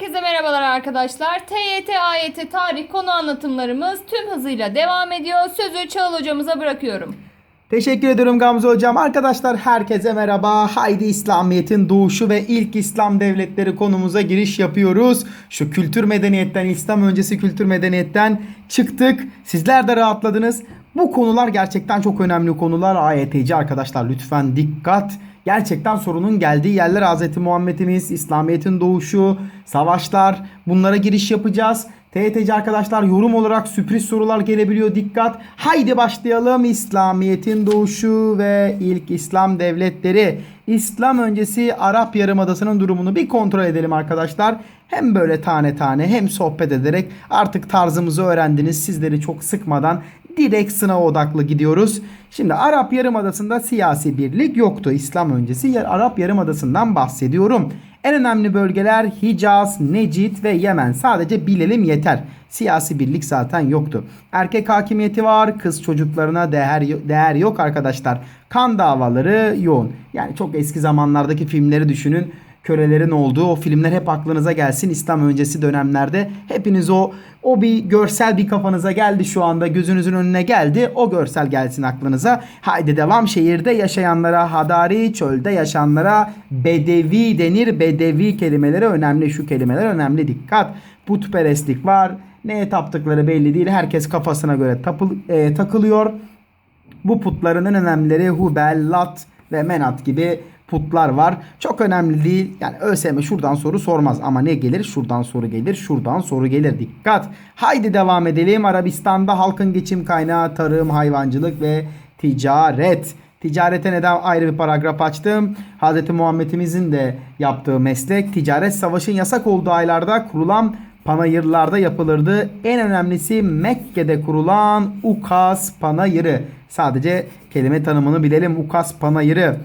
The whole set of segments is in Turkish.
Herkese merhabalar arkadaşlar. TYT, AYT, tarih konu anlatımlarımız tüm hızıyla devam ediyor. Sözü Çağıl hocamıza bırakıyorum. Teşekkür ediyorum Gamze Hocam. Arkadaşlar herkese merhaba. Haydi İslamiyet'in doğuşu ve ilk İslam devletleri konumuza giriş yapıyoruz. Şu kültür medeniyetten, İslam öncesi kültür medeniyetten çıktık. Sizler de rahatladınız. Bu konular gerçekten çok önemli konular. AYT'ci arkadaşlar lütfen dikkat. Gerçekten sorunun geldiği yerler Hz. Muhammed'imiz, İslamiyet'in doğuşu, savaşlar bunlara giriş yapacağız. TYT'ci arkadaşlar yorum olarak sürpriz sorular gelebiliyor dikkat. Haydi başlayalım İslamiyet'in doğuşu ve ilk İslam devletleri. İslam öncesi Arap Yarımadası'nın durumunu bir kontrol edelim arkadaşlar. Hem böyle tane tane hem sohbet ederek artık tarzımızı öğrendiniz. Sizleri çok sıkmadan direkt sınav odaklı gidiyoruz. Şimdi Arap Yarımadası'nda siyasi birlik yoktu. İslam öncesi Arap Yarımadası'ndan bahsediyorum. En önemli bölgeler Hicaz, Necid ve Yemen. Sadece bilelim yeter. Siyasi birlik zaten yoktu. Erkek hakimiyeti var. Kız çocuklarına değer, değer yok arkadaşlar. Kan davaları yoğun. Yani çok eski zamanlardaki filmleri düşünün kölelerin olduğu o filmler hep aklınıza gelsin İslam öncesi dönemlerde. Hepiniz o o bir görsel bir kafanıza geldi şu anda gözünüzün önüne geldi. O görsel gelsin aklınıza. Haydi devam şehirde yaşayanlara hadari, çölde yaşayanlara bedevi denir. Bedevi kelimeleri önemli. Şu kelimeler önemli dikkat. Putperestlik var. Neye taptıkları belli değil. Herkes kafasına göre tapıl, e, takılıyor. Bu putların en önemlileri Hubel, Lat ve Menat gibi putlar var. Çok önemli değil. Yani ÖSYM şuradan soru sormaz ama ne gelir? Şuradan soru gelir, şuradan soru gelir. Dikkat. Haydi devam edelim. Arabistan'da halkın geçim kaynağı tarım, hayvancılık ve ticaret. Ticarete neden ayrı bir paragraf açtım? Hz. Muhammed'imizin de yaptığı meslek ticaret savaşın yasak olduğu aylarda kurulan panayırlarda yapılırdı. En önemlisi Mekke'de kurulan Ukas panayırı. Sadece kelime tanımını bilelim. Ukas panayırı.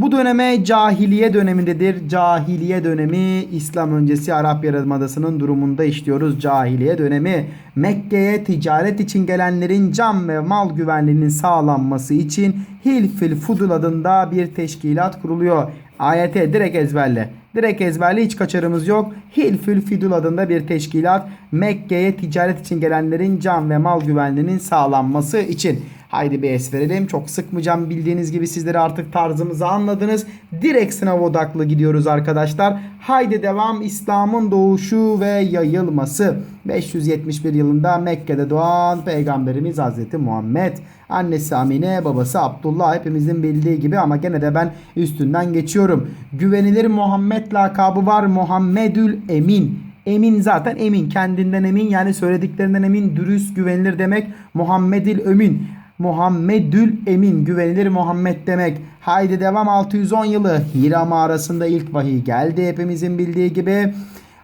Bu döneme cahiliye dönemindedir. Cahiliye dönemi İslam öncesi Arap Yarımadası'nın durumunda işliyoruz. Cahiliye dönemi Mekke'ye ticaret için gelenlerin can ve mal güvenliğinin sağlanması için Hilfil Fudul adında bir teşkilat kuruluyor. AYT direkt ezberle. Direkt ezberle hiç kaçarımız yok. Hilfül Fidul adında bir teşkilat Mekke'ye ticaret için gelenlerin can ve mal güvenliğinin sağlanması için. Haydi bir es verelim. Çok sıkmayacağım. Bildiğiniz gibi sizleri artık tarzımızı anladınız. Direkt sınav odaklı gidiyoruz arkadaşlar. Haydi devam. İslam'ın doğuşu ve yayılması. 571 yılında Mekke'de doğan Peygamberimiz Hazreti Muhammed. Annesi Amine, babası Abdullah hepimizin bildiği gibi ama gene de ben üstünden geçiyorum. Güvenilir Muhammed lakabı var. Muhammedül Emin. Emin zaten emin. Kendinden emin yani söylediklerinden emin. Dürüst, güvenilir demek. Muhammedül Emin. Muhammedül Emin güvenilir Muhammed demek. Haydi devam 610 yılı Hira mağarasında ilk vahiy geldi hepimizin bildiği gibi.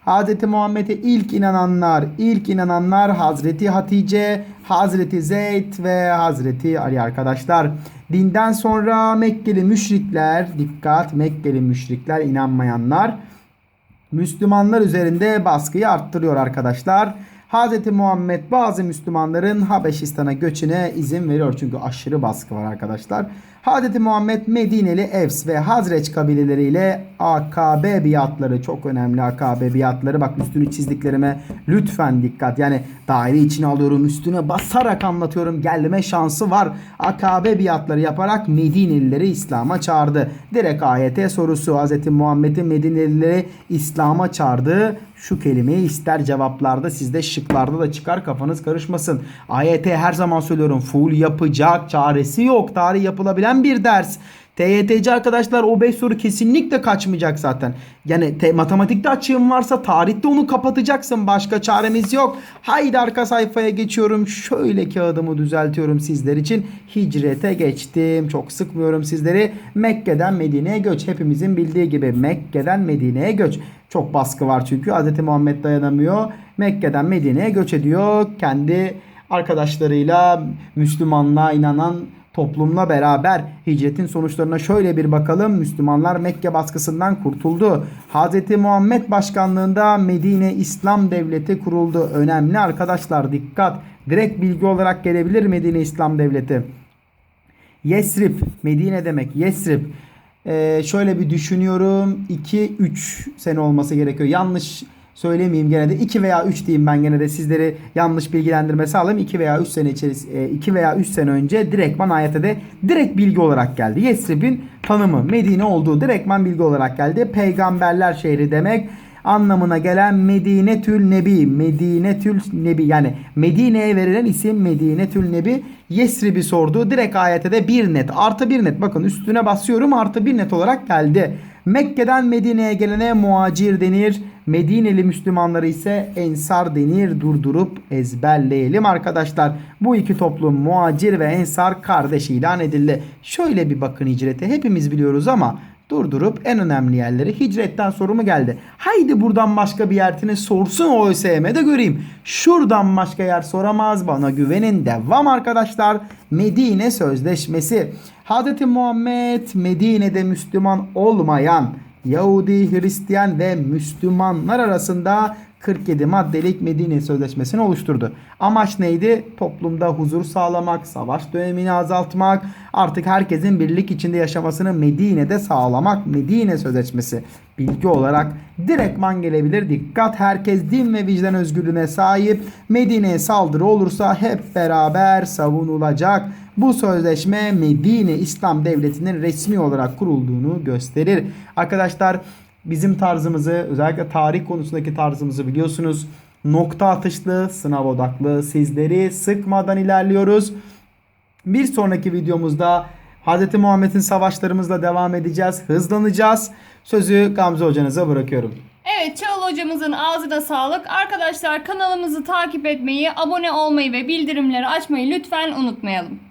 Hz. Muhammed'e ilk inananlar, ilk inananlar Hazreti Hatice, Hazreti Zeyd ve Hazreti Ali arkadaşlar. Dinden sonra Mekkeli müşrikler, dikkat Mekkeli müşrikler inanmayanlar Müslümanlar üzerinde baskıyı arttırıyor arkadaşlar. Hz. Muhammed bazı Müslümanların Habeşistan'a göçüne izin veriyor. Çünkü aşırı baskı var arkadaşlar. Hz. Muhammed Medineli Evs ve Hazreç kabileleriyle AKB biatları çok önemli AKB biatları. Bak üstünü çizdiklerime lütfen dikkat. Yani daire içine alıyorum üstüne basarak anlatıyorum. Gelme şansı var. AKB biatları yaparak Medinelileri İslam'a çağırdı. Direkt ayete sorusu Hz. Muhammed'in Medinelileri İslam'a çağırdığı şu kelimeyi ister cevaplarda sizde şıklarda da çıkar kafanız karışmasın. AYT her zaman söylüyorum full yapacak çaresi yok. Tarih yapılabilen bir ders. TYT'ci arkadaşlar o 5 soru kesinlikle kaçmayacak zaten. Yani te- matematikte açığım varsa tarihte onu kapatacaksın. Başka çaremiz yok. Haydi arka sayfaya geçiyorum. Şöyle kağıdımı düzeltiyorum sizler için. Hicrete geçtim. Çok sıkmıyorum sizleri. Mekke'den Medine'ye göç. Hepimizin bildiği gibi Mekke'den Medine'ye göç. Çok baskı var çünkü. Hz. Muhammed dayanamıyor. Mekke'den Medine'ye göç ediyor. Kendi arkadaşlarıyla Müslümanlığa inanan toplumla beraber hicretin sonuçlarına şöyle bir bakalım. Müslümanlar Mekke baskısından kurtuldu. Hz. Muhammed başkanlığında Medine İslam Devleti kuruldu. Önemli arkadaşlar dikkat. Direkt bilgi olarak gelebilir Medine İslam Devleti. Yesrib, Medine demek. Yesrib. Ee, şöyle bir düşünüyorum. 2-3 sene olması gerekiyor. Yanlış söylemeyeyim gene de 2 veya 3 diyeyim ben gene de sizleri yanlış bilgilendirme sağlayayım. 2 veya 3 sene içerisinde 2 veya 3 sene önce direktman ayete de direkt bilgi olarak geldi. Yesrib'in tanımı Medine olduğu direktman bilgi olarak geldi. Peygamberler şehri demek anlamına gelen Medinetül Nebi. Medinetül Nebi yani Medine'ye verilen isim Medinetül Nebi. Yesrib'i sordu. Direkt ayete de bir net artı bir net. Bakın üstüne basıyorum artı bir net olarak geldi. Mekke'den Medine'ye gelene muacir denir. Medineli Müslümanları ise ensar denir. Durdurup ezberleyelim arkadaşlar. Bu iki toplum muacir ve ensar kardeş ilan edildi. Şöyle bir bakın hicrete hepimiz biliyoruz ama durdurup en önemli yerleri hicretten soru mu geldi? Haydi buradan başka bir yerini sorsun OSM'de göreyim. Şuradan başka yer soramaz bana güvenin. Devam arkadaşlar. Medine Sözleşmesi. Hz. Muhammed Medine'de Müslüman olmayan Yahudi, Hristiyan ve Müslümanlar arasında 47 maddelik Medine Sözleşmesi'ni oluşturdu. Amaç neydi? Toplumda huzur sağlamak, savaş dönemini azaltmak, artık herkesin birlik içinde yaşamasını Medine'de sağlamak. Medine Sözleşmesi bilgi olarak direktman gelebilir. Dikkat herkes din ve vicdan özgürlüğüne sahip. Medine'ye saldırı olursa hep beraber savunulacak. Bu sözleşme Medine İslam Devleti'nin resmi olarak kurulduğunu gösterir. Arkadaşlar bizim tarzımızı özellikle tarih konusundaki tarzımızı biliyorsunuz. Nokta atışlı, sınav odaklı sizleri sıkmadan ilerliyoruz. Bir sonraki videomuzda Hz. Muhammed'in savaşlarımızla devam edeceğiz. Hızlanacağız. Sözü Gamze hocanıza bırakıyorum. Evet Çağıl hocamızın ağzına sağlık. Arkadaşlar kanalımızı takip etmeyi, abone olmayı ve bildirimleri açmayı lütfen unutmayalım.